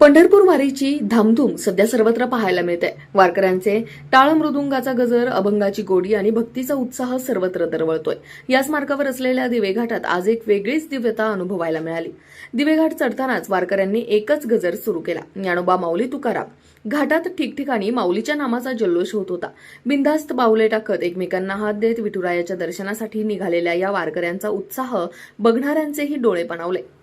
पंढरपूर वारीची धामधूम सध्या सर्वत्र पाहायला मिळते. वारकऱ्यांचे टाळ मृदुंगाचा गजर अभंगाची गोडी आणि भक्तीचा उत्साह सर्वत्र दरवळतोय. याच मार्गावर असलेल्या दिवेघाटात आज एक वेगळीच दिव्यता अनुभवायला मिळाली. दिवेघाट चढतानाच वारकऱ्यांनी एकच गजर सुरू केला. ज्ञानोबा माऊली तुकाराम. घाटात ठिकठिकाणी माऊलीच्या नामाचा जल्लोष होत होता. बिंदास्त पावले टाकत एकमेकांना हात देत विठुरायाच्या दर्शनासाठी निघालेल्या या वारकऱ्यांचा उत्साह बघणाऱ्यांचेही डोळे पणावले.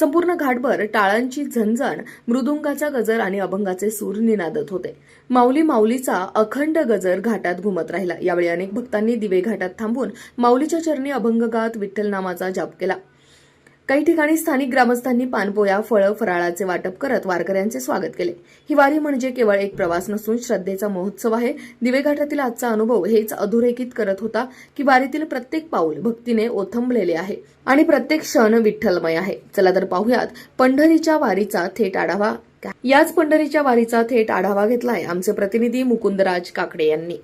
संपूर्ण घाटभर टाळांची झणझण मृदुंगाचा गजर आणि अभंगाचे सूर निनादत होते. माऊली माऊलीचा अखंड गजर घाटात घुमत राहिला. यावेळी अनेक भक्तांनी दिवे घाटात थांबून माऊलीच्या चरणी अभंग गात विठ्ठल नामाचा जाप केला. काही ठिकाणी स्थानिक ग्रामस्थांनी पानपोया फळं फराळाचे वाटप करत वारकऱ्यांचे स्वागत केले. ही वारी म्हणजे केवळ एक प्रवास नसून श्रद्धेचा महोत्सव आहे. दिवेघाटातील आजचा अनुभव हेच अधोरेखित करत होता की वारीतील प्रत्येक पाऊल भक्तीने ओथंबलेले आहे आणि प्रत्येक क्षण विठ्ठलमय आहे. चला तर पाहुयात पंढरीच्या वारीचा थेट आढावा. याच पंढरीच्या वारीचा थेट आढावा घेतलाय आमचे प्रतिनिधी मुकुंदराज काकडे यांनी.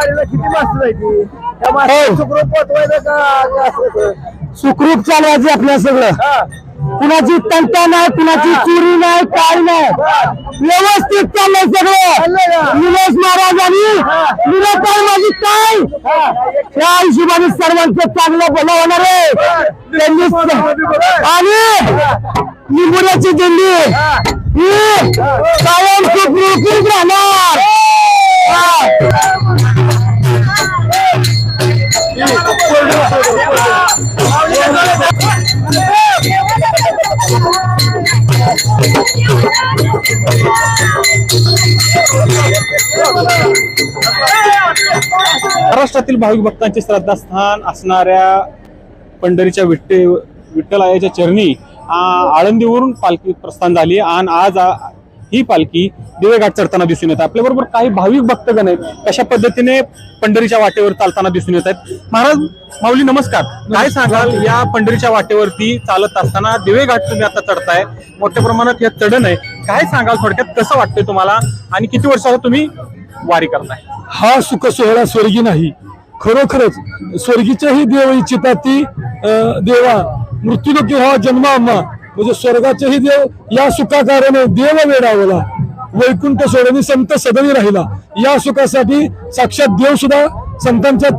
किती जायची त्या मास्तर सुखरूप पोचवायचं का का असं? सुखरूप चालवायचे आपल्या सगळं. हा. कुणाची तंटा नाही कुणाची चोरी नाही काय नाही. व्यवस्थित चाललंय चाललंय सगळं का? निलेश महाराजांनी माझी काय हा. त्या हिशोबाने सर्वांचं चांगलं भलं होणार आहे. त्यांनी आणि निबुऱ्याची दिंडी. ही. कायम सुखरूपीच राहणार. हा. महाराष्ट्रातील भाविक भक्तांचे श्रद्धास्थान असणाऱ्या पंढरीच्या विठ्ठे विठ्ठलायाच्या चरणी आळंदीवरून पालखी प्रस्थान झाली. आणि आज ही पालखी दिवेघाट चढताना दिसून येत. आपल्याबरोबर काही भाविक भक्तगण आहेत कशा पद्धतीने पंढरीच्या वाटेवर चालताना दिसून येत आहेत. महाराज माऊली नमस्कार. काय सांगाल? या पंढरीच्या वाटेवरती चालत असताना दिवेघाट तुम्ही आता चढताय. मोठ्या प्रमाणात या चढण आहे. काय सांगाल थोडक्यात? कसं वाटतंय तुम्हाला? आणि किती वर्षाला तुम्ही वारी करताय? हा सुख सोहळा स्वर्गी नाही. खरोखरच स्वर्गीच्याही देव इच्छितात ती अं, देवा. मृत्यूलोकी हा जन्माम्मा म्हणजे स्वर्गाचेही देव या सुखाकाराने देव वेडावला. वैकुंठ सोडणी संत सदनी राहिला. या सुखासाठी साक्षात देव सुद्धा संतांच्या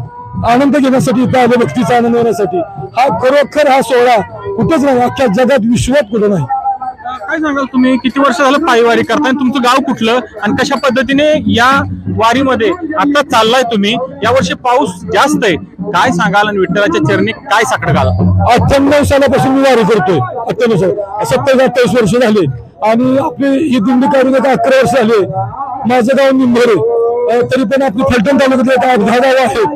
आनंद घेण्यासाठी इथं आले भक्तीचा आनंद घेण्यासाठी. हा खरोखर हा सोहळा कुठेच नाही अख्ख्या जगात विश्वात कुठं नाही. काय सांगाल तुम्ही? किती वर्ष झालं पायी वारी करताय तुमचं गाव कुठलं? आणि कशा पद्धतीने या वारीमध्ये आता चाललाय तुम्ही? या वर्षी पाऊस जास्त आहे. काय सांगाल आणि विठ्ठलाच्या चरणी काय साकडं घाल? अठ्ठ्याण्णव सालापासून मी वारी करतोय अठ्ठ्याण्णव साल. सत्तावीस अठ्ठावीस वर्ष झाले. आणि आपली ही दिंडी काढून आता अकरा वर्ष झाले. माझं गाव निंभोरे. तरी पण आपली फलटण तालुक्यातले आता आठ दहा गाव आहेत.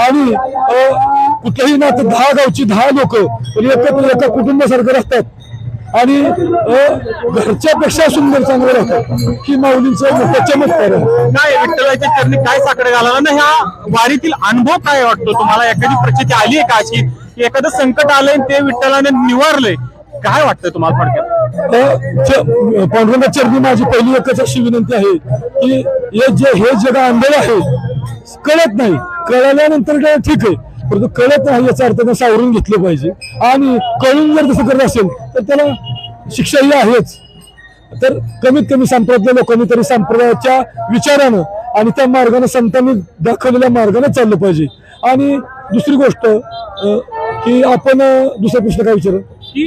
आणि अं, कुठल्याही ना आता दहा गावची दहा लोक एकत्र एका कुटुंबासारखं असतात आणि घरच्यापेक्षा सुंदर चांगलं राहतात ही माऊलींचं मोठं चमत्कार काय विठ्ठलाच्या चरणी काय साकडं घालायला ना ह्या वारीतील अनुभव काय वाटतो तुम्हाला? एखादी प्रचिती आली आहे का अशी? की एखादं संकट आलंय आणि ते विठ्ठलाने निवारलंय? काय वाटतंय तुम्हाला थोडक्यात? पांडुरंगा चरणी माझी पहिली एकच अशी विनंती आहे की हे जे हे जग आंधळ आहे कळत नाही. कळल्यानंतर ठीक आहे. परंतु कळत नाही याचा अर्थ त्यानं सावरून घेतलं पाहिजे. आणि कळून जर तसं करत असेल तर त्याला शिक्षा ही आहेच. तर कमीत कमी संप्रदायातल्या लोकांनी तरी संप्रदायाच्या विचारानं आणि त्या मार्गाने संतांनी दाखवलेल्या मार्गाने चाललं पाहिजे. आणि दुसरी गोष्ट की आपण दुसरा प्रश्न काय विचार की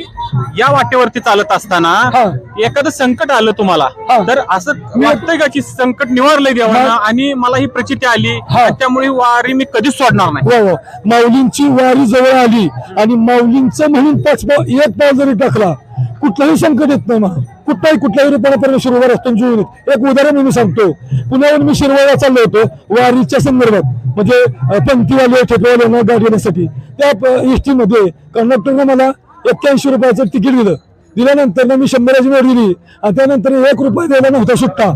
या वाटेवरती चालत असताना हा. एखादं संकट आलं तुम्हाला हा. तर असं वाटतंय का की संकट निवारलंय देवानं हा. आणि मला ही प्रचिती आली हा. आणि त्यामुळे ही वारी मी कधीच सोडणार नाही वा वा माऊलींची वारी जवळ आली आणि माऊलींचं म्हणून पाच पाव एक पाव जरी टाकला कुठलाही संकट येत नाही मग कुठलाही कुठल्याही रूपाने परमेश्वर उभा असतो जीवन एक उदाहरण मी सांगतो. पुण्याहून मी शिरवाळा चाललो होतो वारीच्या संदर्भात. म्हणजे पंक्तीवाले ठेकेवाल्यांना गाडी येण्यासाठी. त्या एसटी मध्ये कंडक्टरने मला एक्क्याऐंशी रुपयाचं तिकीट दिलं. दिल्यानंतर ना मी शंभराची नोट दिली. आणि त्यानंतर एक रुपया द्यायला नव्हता सुट्टा.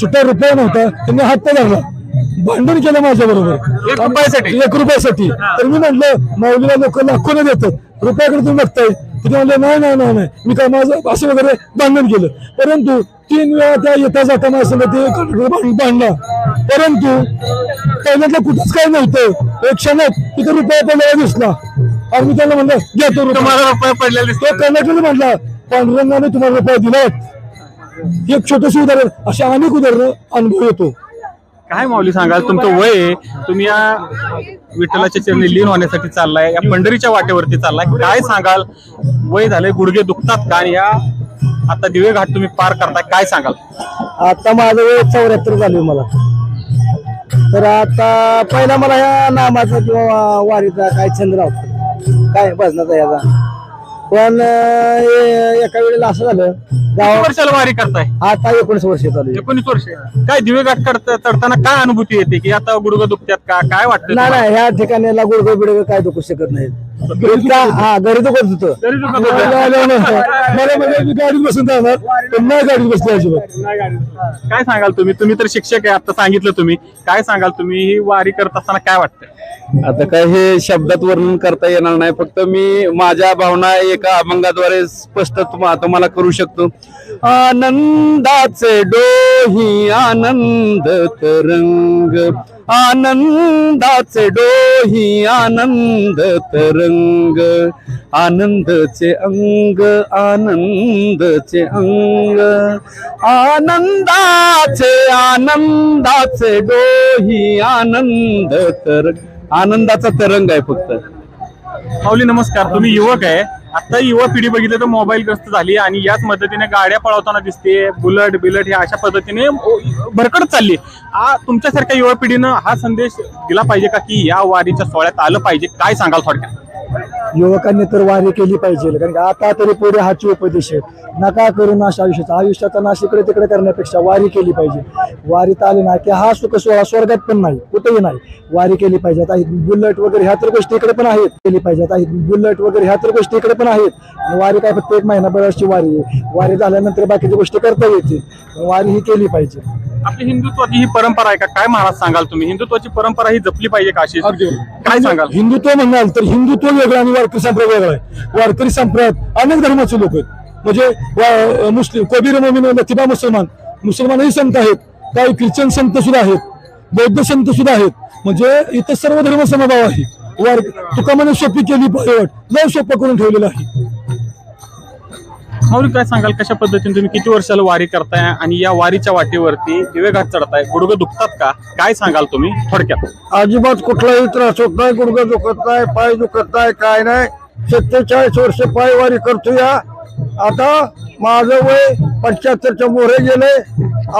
सुट्टा रुपया नव्हता. त्यांनी हात धरला. भांडण केलं माझ्या बरोबर? एक रुपयासाठी. तर मी म्हटलं माऊलीला लोक लाखोने देतात. रुपयाकडे तुम्ही बघताय. तिथे म्हणले नाही नाही नाही नाही. मी काय माझं असं वगैरे भांडण केलं. परंतु तीन वेळा त्या येता जाता माझ्या संग ते कंडक्टर परंतु पहिल्यांदा कुठंच काय नव्हतं. एक क्षणात तिथे रुपया पहिला दिसला. आणि मी त्याला म्हणलं घ्या तो रुपया. रुपये पडलेले तो दिसतात. कंडक्टर म्हटला पांडुरंगाने तुम्हाला रुपया दिलात. हे एक छोटस उदाहरण अशा अनेक उदाहरणं अनुभव येतो. काय माऊली सांगाल? तुमचं वय आहे. तुम्ही या विठ्ठलाच्या चरणी लीन होण्यासाठी चाललाय या पंढरीच्या वाटेवरती चाललाय. काय सांगाल? वय झालंय गुडघे दुखतात का? आणि या आता दिवे घाट तुम्ही पार करताय काय सांगाल? आता माझं वय चौऱ्याहत्तर झाले मला. तर आता पहिला मला ह्या नामाचा किंवा वारीचा काय छंद नव्हता. काय भजनाचा याचा. पण एका वेळेला असं झालं किती वर्षाला वारी करताय? आता एकोणीस वर्ष चालू आहे. एकोणीस वर्ष. काय दिवे घाट करता चढताना काय अनुभूती येते? की आता गुडघे दुखतात का? काय वाटतं नाही तुम्हाला? नाही ह्या ठिकाणी गुडगं बिडगं काय दुखू शकत नाही इतका हा घरी होतं. मला मला म्हणजे गाडीत बसून जाणार पण नाही गाडीत बसले अजिबात. काय सांगाल तुम्ही? तुम्ही तर शिक्षक आहे आता सांगितलं तुम्ही. काय सांगाल तुम्ही? ही वारी करत असताना काय वाटतंय? आता काय हे शब्दात वर्णन करता येणार नाही. फक्त मी माझ्या भावना एका अभंगाद्वारे स्पष्ट तुम- तुम्हाला करू शकतो. आनंदाचे डोही आनंद तरंग. आनंदाचे डोही आनंद तरंग. आनंदचे अंग आनंदचे अंग. आनंदाचे आनंदाचे डोही आनंद तरंग. आनंदाचा तरंग आहे फक्त. माऊली नमस्कार. तुम्ही युवक आहे. आता युवा पिढी बघितली तर मोबाईल ग्रस्त झाली आणि याच मदतीने गाड्या पळवताना दिसते बुलट बिलट हे अशा पद्धतीने भरकडत चालली आ, तुमच्यासारख्या युवा पिढीनं हा संदेश दिला पाहिजे का की या वारीच्या सोहळ्यात आलं पाहिजे? काय सांगाल थोडक्यात? युवकांनी तर वारी केली पाहिजे. कारण की आता तरी पुढे हाची उपदेश आहेत नका करू नाश आयुष्याचा. आयुष्याचा नाश इकडे तिकडे करण्यापेक्षा वारी केली पाहिजे. वारीत आले ना की हा सुख सोहळा स्वर्गात पण नाही. कुठेही नाही. वारी केली पाहिजे. आता बुलेट वगैरे ह्या तर गोष्टी इकडे पण आहेत. केली पाहिजे. आता बुलेट वगैरे ह्या तर गोष्टी इकडे पण आहेत. आणि वारी काय फक्त एक महिनाभराची वारी आहे. वारी झाल्यानंतर बाकीच्या गोष्टी करता येतील वारी ही केली पाहिजे. आपली हिंदुत्वाची ही परंपरा आहे का? काय महाराज सांगाल तुम्ही? हिंदुत्वाची परंपरा ही जपली पाहिजे का अशी? अगदी. काय सांगाल? हिंदुत्व म्हणाल तर हिंदुत्व वेगळं आणि वारकरी संप्रदाय वेगळा आहे. वारकरी संप्रदायात अनेक धर्माचे लोक आहेत. म्हणजे वा- मुस्लिम कबीर मोमीन लतिबा मुसलमान. मुसलमानही संत आहेत. काही ख्रिश्चन संत सुद्धा आहेत. बौद्ध संत सुद्धा आहेत. म्हणजे इथं सर्व धर्म समभाव आहे. वार तुका म्हणे सोपी केली लय सोपं करून ठेवलेलं आहे. माऊली काय सांगाल? कशा पद्धतीने तुम्ही किती वर्षाला वारी करताय आणि या वारीच्या वाटेवरती दिवेघाट चढताय? गुडघं दुखतात का? काय सांगाल तुम्ही थोडक्यात? अजिबात कुठलाही त्रास होत नाही गुडघं दुखत नाही पाय दुखत नाही काय नाही. सत्तेचाळीस वर्ष पायवारी करतो या. आता माझं वय पंच्याहत्तरच्या मोरे गेले.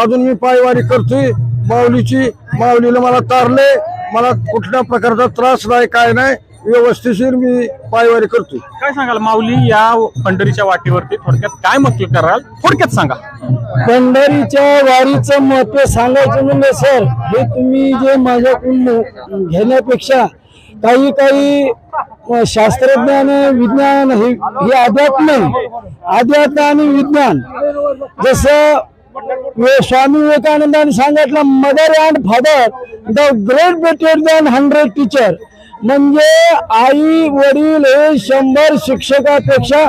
अजून मी पायवारी करतोय. माऊलीची माऊलीला मला तारले. मला कुठल्या प्रकारचा त्रास नाही काय नाही. व्यवस्थिशीर मी पायवारी करतोय. काय सांगाल माऊली या पंढरीच्या वाटेवरती थोडक्यात काय मत कराल? थोडक्यात सांगा. पंढरीच्या वारीचं महत्त्व सांगायचं म्हणजे सर हे तुम्ही जे माझ्याकडून घेण्यापेक्षा काही काही अ, शास्त्रज्ञ आणि विज्ञान हे हे अध्यात्म आहे. अध्यात्म आणि विज्ञान. जसं वे- स्वामी विवेकानंदांनी सांगितलं mother and father the great better than hundred teacher. म्हणजे आई वडील हे शंभर शिक्षकापेक्षा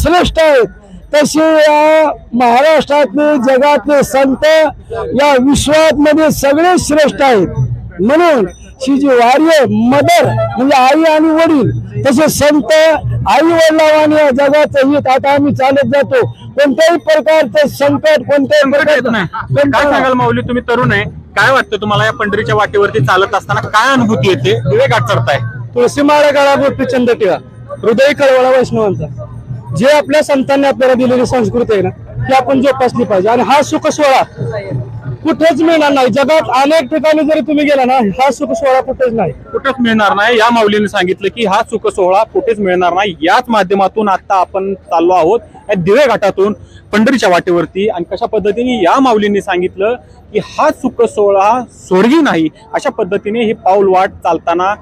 श्रेष्ठ आहेत. तसे या महाराष्ट्रातले जगातले संत या विश्वात मध्ये सगळे श्रेष्ठ आहेत. म्हणून जी वारी आहे मदर म्हणजे आई आणि वडील तसे संत आई वडिलांनी या जगाचं हित आता आम्ही चालत जातो. कोणत्याही प्रकारचं संकट कोणत्याही प्रकारचं माऊली? तुम्ही तरुण आहे. काय वाटतं तुम्हाला या पंढरीच्या वाटेवरती चालत असताना काय अनुभूती येते? दिवे घाट चढताय तुळशी माळा काळापूर्वी चंद टिळा. हृदय कळवळा वैष्णवांचा. जे आपल्या संतांनी आपल्याला दिलेली संस्कृती आहे ना ती आपण जोपासली पाहिजे. आणि हा सुख सोहळा कुठेच मिळणार नाही. जगात अनेक ठिकाणी जरी तुम्ही गेला ना हा सुख सोहळा कुठेच नाही. कुठेच मिळणार नाही. या माऊलीने सांगितलं की हा सुख सोहळा कुठेच मिळणार नाही. याच माध्यमातून आता आपण चाललो आहोत या दिवे घाटातून पंढरीच्या वाटेवरती. आणि कशा पद्धतीने या माऊलींनी सांगितलं की हा सुख सोहळा स्वर्गी नाही अशा पद्धतीने ही पाऊल वाट चालताना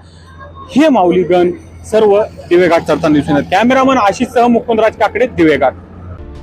हे माऊलीगण सर्व दिवेघाट चढताना दिसून येत कॅमेरामन आशिषसह मुकुंदराज काकडे दिवेघाट